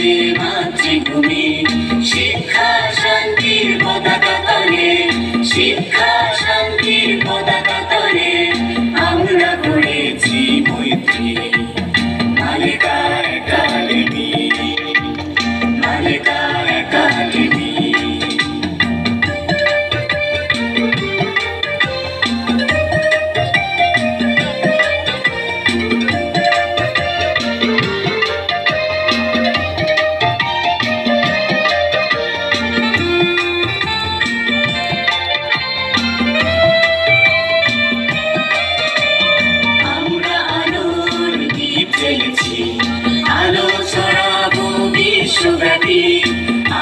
করতে মাতৃভূমি শিক্ষা শান্তির পতাকা তলে শিক্ষা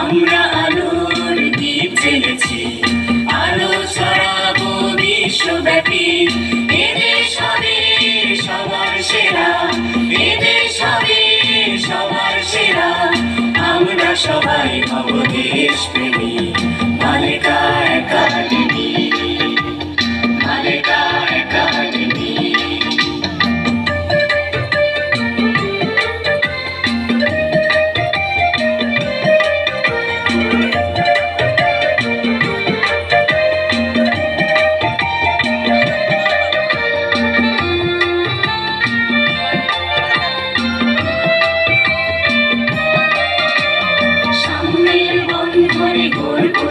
আমরা আলোর দ্বীপ জ্বেলেছি আলো সবার সেরা সবার সেরা। আমরা সবাই হব প্রেমী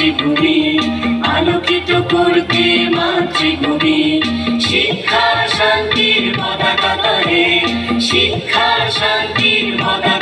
মাতৃভূমি আলোকিত করতে মাতৃভূমি। শিক্ষা শান্তির পতাকা শিক্ষা শান্তির পতাকা